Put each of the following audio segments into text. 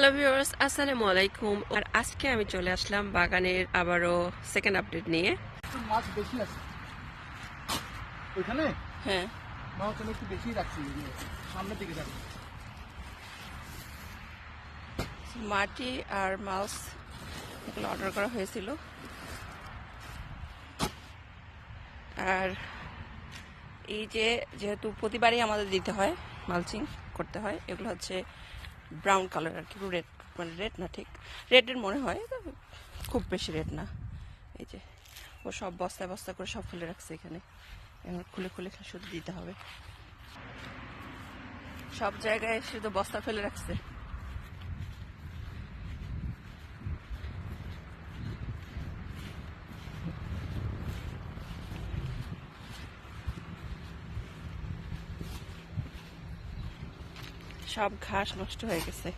Hello viewers আসসালামু আলাইকুম আর আজকে আমি চলে আসলাম বাগানের আবারও সেকেন্ড আপডেট নিয়ে। মাছ বেশি আছে। ওইখানে হ্যাঁ। মাছ আমি একটু বেশি রাখছি। সামনের দিকে যাবে। মাটি আর মাউস এগুলো অর্ডার করা হয়েছিল। আর এই যে যেহেতু প্রতিবারই আমাদের দিতে হয় মালচিং করতে হয় এগুলো হচ্ছে ব্রাউন কালার আর কি রেড মানে রেড না ঠিক। রেডের মনে হয়, খুব বেশি রেড না। এই যে, ও সব বস্তায় বস্তা করে সব ফুলে রাখছে এখানে। এখন খুলে খুলে শুধু দিতে হবে। সব জায়গায় শুধু বস্তা ফেলে রাখছে। সব ঘাস নষ্ট হয়ে গেছে।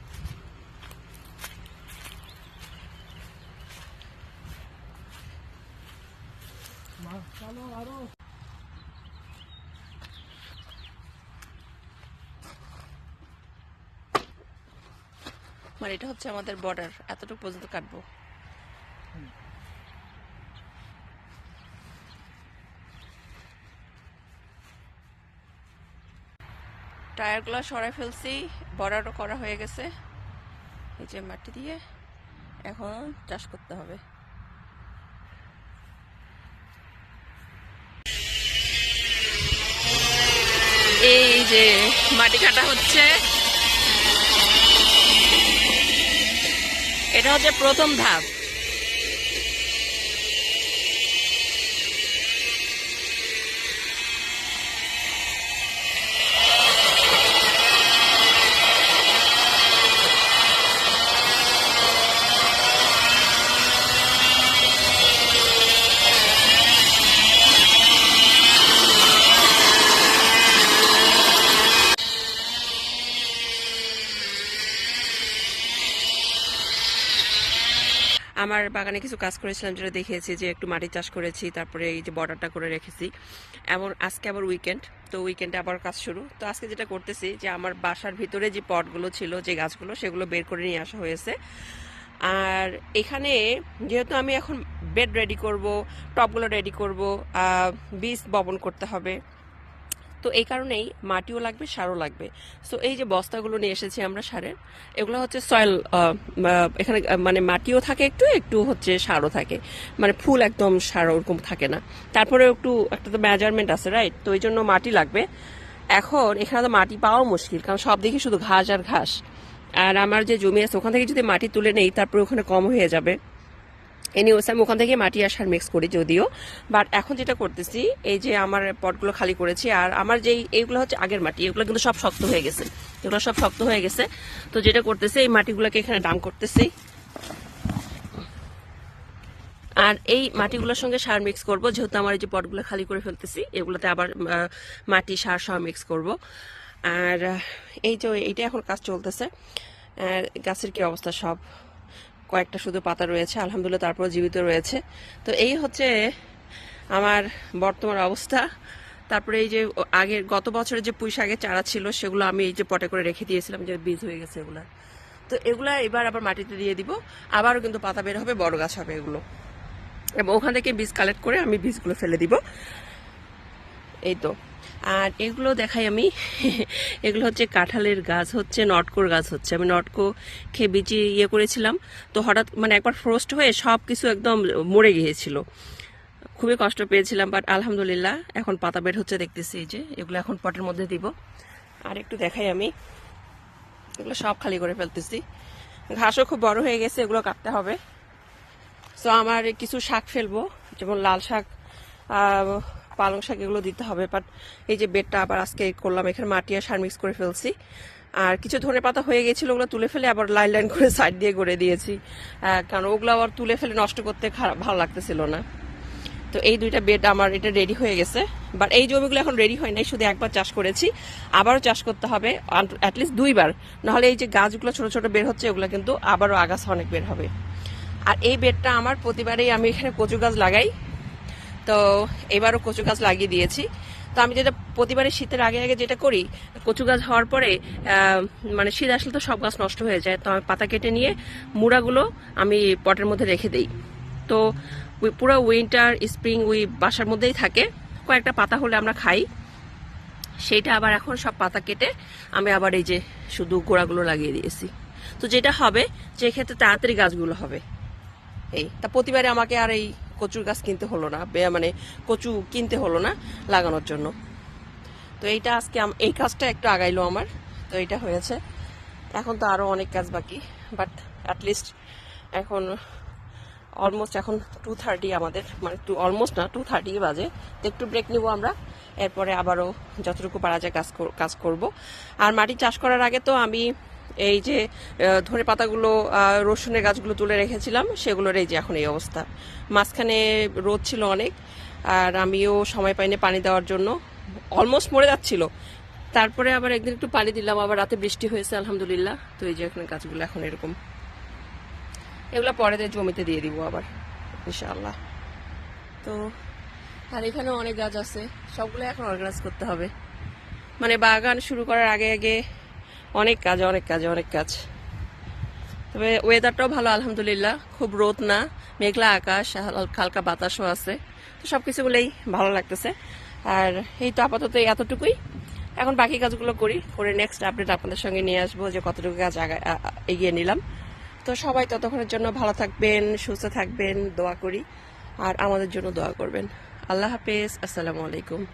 মানে এটা হচ্ছে আমাদের বর্ডার এতটুকু পর্যন্ত কাটবো। টায়ারগুলো সরাই ফেলছি বর্ডারও করা হয়ে গেছে। এই যে মাটি দিয়ে এখন চাষ করতে হবে। এই যে মাটি কাটা হচ্ছে। এটা হচ্ছে প্রথম ধাপ। আমার বাগানে কিছু কাজ করেছিলাম যেটা দেখিয়েছি যে একটু মাটি চাষ করেছি, তারপরে এই যে বর্ডারটা করে রেখেছি। এমন, আজকে আবার উইকেন্ড তো উইকেন্ডে আবার কাজ শুরু। তো আজকে যেটা করতেছি যে আমার বাসার ভিতরে যে পটগুলো ছিল, যে গাছগুলো, সেগুলো বের করে নিয়ে আসা হয়েছে। আর এখানে যেহেতু আমি এখন বেড রেডি করব, টপগুলো রেডি করব বীজ বপন করতে হবে। তো এই কারণেই মাটিও লাগবে, সারও লাগবে। সো এই যে বস্তাগুলো নিয়ে এসেছি আমরা সারের, এগুলো হচ্ছে সয়েল এখানে মানে মাটিও থাকে একটু একটু হচ্ছে সারও থাকে। মানে ফুল একদম সার ওরকম থাকে না। তারপরে একটু, একটা তো মেজারমেন্ট আছে রাইট তো এই জন্য মাটি লাগবে। এখন এখানে তো মাটি পাওয়া মুশকিল, কারণ সব দিকে শুধু ঘাস আর ঘাস। আর আমার যে জমি আছে, ওখান থেকে যদি মাটি তুলে নেই, তারপরে ওখানে কম হয়ে যাবে। এনিওয়েস আমি ওখান থেকে মাটি আর সার মিক্স করি যদিও। বাট এখন যেটা করতেছি, এই যে আমার পটগুলো খালি করেছি, আর আমার যেই, এইগুলো হচ্ছে আগের মাটি, এগুলো কিন্তু সব শক্ত হয়ে গেছে। এগুলো সব শক্ত হয়ে গেছে। তো যেটা করতেছি, এই মাটিগুলোকে এখানে ডাম করতেছি। আর এই মাটিগুলোর সঙ্গে সার মিক্স করব, যেহেতু আমার এই যে পটগুলো খালি করে ফেলতেছি, এগুলোতে আবার মাটি, সার সহ মিক্স করব। আর এই যে, এইটা এখন কাজ চলতেছে। আর গাছের কি অবস্থা সব? কয়েকটা শুধু পাতা রয়েছে, আলহামদুলিল্লাহ তারপর জীবিত রয়েছে। তো এই হচ্ছে আমার বর্তমান অবস্থা। তারপরে এই যে আগের গত বছরের যে পুঁই শাকের চারা ছিল, সেগুলো আমি এই যে পটে করে রেখে দিয়েছিলাম, যে বীজ হয়ে গেছে এগুলা। তো এগুলা এবার আবার মাটিতে দিয়ে দিব। আবারও কিন্তু পাতা বের হবে, বড় গাছ হবে এগুলো। এবং ওখান থেকে বীজ কালেক্ট করে আমি বীজগুলো ফেলে দিব। এই তো। আর এগুলো দেখাই আমি। এগুলো হচ্ছে কাঁঠালের গাছ, হচ্ছে নটকোর গাছ হচ্ছে। আমি নটকো খেয়ে বিচি ইয়ে করেছিলাম। তো হঠাৎ মানে একবার ফ্রোস্ট হয়ে সব কিছু একদম মরে গিয়েছিল। খুবই কষ্ট পেয়েছিলাম বাট আলহামদুলিল্লাহ এখন পাতা বের হচ্ছে দেখতেছি যে। এগুলো এখন পটের মধ্যে দিব। আর একটু দেখাই আমি। এগুলো সব খালি করে ফেলতেছি। ঘাসও খুব বড় হয়ে গেছে, এগুলো কাটতে হবে। তো আমার কিছু শাক ফেলব, যেমন লাল শাক পালং শাক এগুলো দিতে হবে বাট এই যে বেডটা আবার আজকে করলাম, এখানে মাটি আর সার মিক্স করে ফেলছি। আর কিছু ধনে পাতা হয়ে গেছিল, ওগুলো তুলে ফেলে আবার লাইন লাইন করে সাইড দিয়ে গড়ে দিয়েছি। কারণ ওগুলো আবার তুলে ফেলে নষ্ট করতে খারাপ, ভালো লাগতেছিল না। তো এই দুইটা বেড আমার এটা রেডি হয়ে গেছে। বাট এই জমিগুলো এখন রেডি হয় নাই, শুধু একবার চাষ করেছি। আবারও চাষ করতে হবে অ্যাটলিস্ট দুইবার। নাহলে এই যে গাছগুলো ছোট ছোট বের হচ্ছে, ওগুলো কিন্তু আবারও আগাছা অনেক বের হবে। আর এই বেডটা আমার প্রতিবারেই আমি এখানে কচু গাছ লাগাই। তো এবারও কচু গাছ লাগিয়ে দিয়েছি। তো আমি যেটা প্রতিবারে শীতের আগে আগে যেটা করি, কচু গাছ হওয়ার পরে মানে শীত আসলে তো সব গাছ নষ্ট হয়ে যায়। তো আমি পাতা কেটে নিয়ে মুড়াগুলো আমি পটের মধ্যে রেখে দিই। তো পুরো উইন্টার, স্প্রিং ওই বাসার মধ্যেই থাকে। কয়েকটা পাতা হলে আমরা খাই। সেইটা আবার এখন সব পাতা কেটে আমি আবার এই যে শুধু গোড়াগুলো লাগিয়ে দিয়েছি। তো যেটা হবে, যে ক্ষেত্রে তাড়াতাড়ি গাছগুলো হবে। এই, তা প্রতিবারে আমাকে আর এই কচুর গাছ কিনতে হলো না মানে কচু কিনতে হলো না লাগানোর জন্য। তো এইটা আজকে এই কাজটা একটু আগাইলো আমার, তো এটা হয়েছে। এখন তো আরও অনেক কাজ বাকি বাট অ্যাটলিস্ট এখন অলমোস্ট এখন টু থার্টি আমাদের মানে টু অলমোস্ট না টু থার্টি বাজে। তো একটু ব্রেক নিব আমরা, এরপরে আবারও যতটুকু পারা যায় কাজ কাজ করব। আর মাটি চাষ করার আগে তো আমি এই যে ধনে পাতাগুলো রসুনের গাছগুলো তুলে রেখেছিলাম, সেগুলোর এই যে এখন এই অবস্থা। মাঝখানে রোদ ছিল অনেক, আর আমিও সময় পাইনি পানি দেওয়ার জন্য। অলমোস্ট মরে যাচ্ছিল। তারপরে আবার একদিন একটু পানি দিলাম, আবার রাতে বৃষ্টি হয়েছে, আলহামদুলিল্লাহ। তো এই যে এখানে গাছগুলো এখন এরকম। এগুলো পরে জমিতে দিয়ে দিব আবার, ইনশাআল্লাহ। তো, আর এখানে অনেক গাছ আছে সবগুলো এখন অর্গানাইজ করতে হবে। মানে বাগান শুরু করার আগে আগে অনেক কাজ অনেক কাজ অনেক কাজ। তবে ওয়েদারটাও ভালো, আলহামদুলিল্লাহ। খুব রোদ না, মেঘলা আকাশ হালকা বাতাসও আছে। তো সব কিছু বলেই ভালো লাগতেছে। আর এই তো আপাতত এতটুকুই। এখন বাকি কাজগুলো করি, করে নেক্সট আপডেট আপনাদের সঙ্গে নিয়ে আসব যে কতটুকু কাজ এগিয়ে নিলাম। তো সবাই ততক্ষণের জন্য ভালো থাকবেন, সুস্থ থাকবেন, দোয়া করি। আর আমাদের জন্য দোয়া করবেন। আল্লাহ হাফেজ, আসসালামু আলাইকুম।